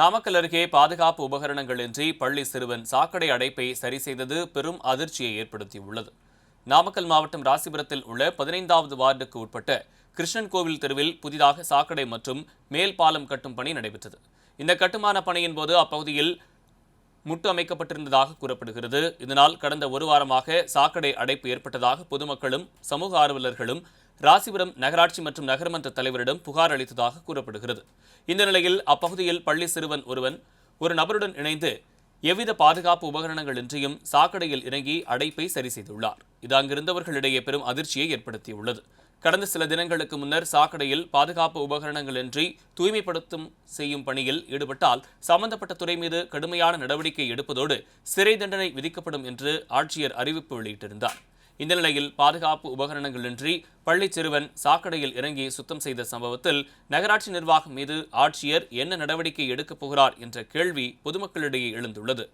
நாமக்கல் அருகே பாதுகாப்பு உபகரணங்களின்றி பள்ளி சிறுவன் சாக்கடை அடைப்பை சரி செய்தது பெரும் அதிர்ச்சியை ஏற்படுத்தியுள்ளது. நாமக்கல் மாவட்டம் ராசிபுரத்தில் உள்ள பதினைந்தாவது வார்டுக்கு உட்பட்ட கிருஷ்ணன் கோவில் தெருவில் புதிதாக சாக்கடை மற்றும் மேல் பாலம் கட்டும் பணி நடைபெற்றது. இந்த கட்டுமான பணியின் போது அப்பகுதியில் முட்டு அமைக்கப்பட்டிருந்ததாக கூறப்படுகிறது. இதனால் கடந்த ஒரு வாரமாக சாக்கடை அடைப்பு ஏற்பட்டதாக பொதுமக்களும் சமூக ஆர்வலர்களும் ராசிபுரம் நகராட்சி மற்றும் நகர்மன்ற தலைவரிடம் புகார் அளித்ததாக கூறப்படுகிறது. இந்த நிலையில் அப்பகுதியில் பள்ளி சிறுவன் ஒருவன் ஒரு நபருடன் இணைந்து எவ்வித பாதுகாப்பு உபகரணங்கள் இன்றியும் சாக்கடையில் இறங்கி அடைப்பை சரி செய்துள்ளார். இது அங்கிருந்தவர்களிடையே பெரும் அதிர்ச்சியை ஏற்படுத்தியுள்ளது. கடந்த சில தினங்களுக்கு முன்னர் சாக்கடையில் பாதுகாப்பு உபகரணங்கள் இன்றி தூய்மைப்படுத்தும் செய்யும் பணியில் ஈடுபட்டால் சம்பந்தப்பட்ட துறை மீது கடுமையான நடவடிக்கை எடுப்பதோடு சிறை தண்டனை விதிக்கப்படும் என்று ஆட்சியர் அறிவிப்பு வெளியிட்டிருந்தார். இந்த நிலையில் பாதுகாப்பு உபகரணங்களின்றி பள்ளிச் சிறுவன் சாக்கடையில் இறங்கி சுத்தம் செய்த சம்பவத்தில் நகராட்சி நிர்வாகம் மீது ஆட்சியர் என்ன நடவடிக்கை எடுக்கப் போகிறார் என்ற கேள்வி பொதுமக்களிடையே எழுந்துள்ளது.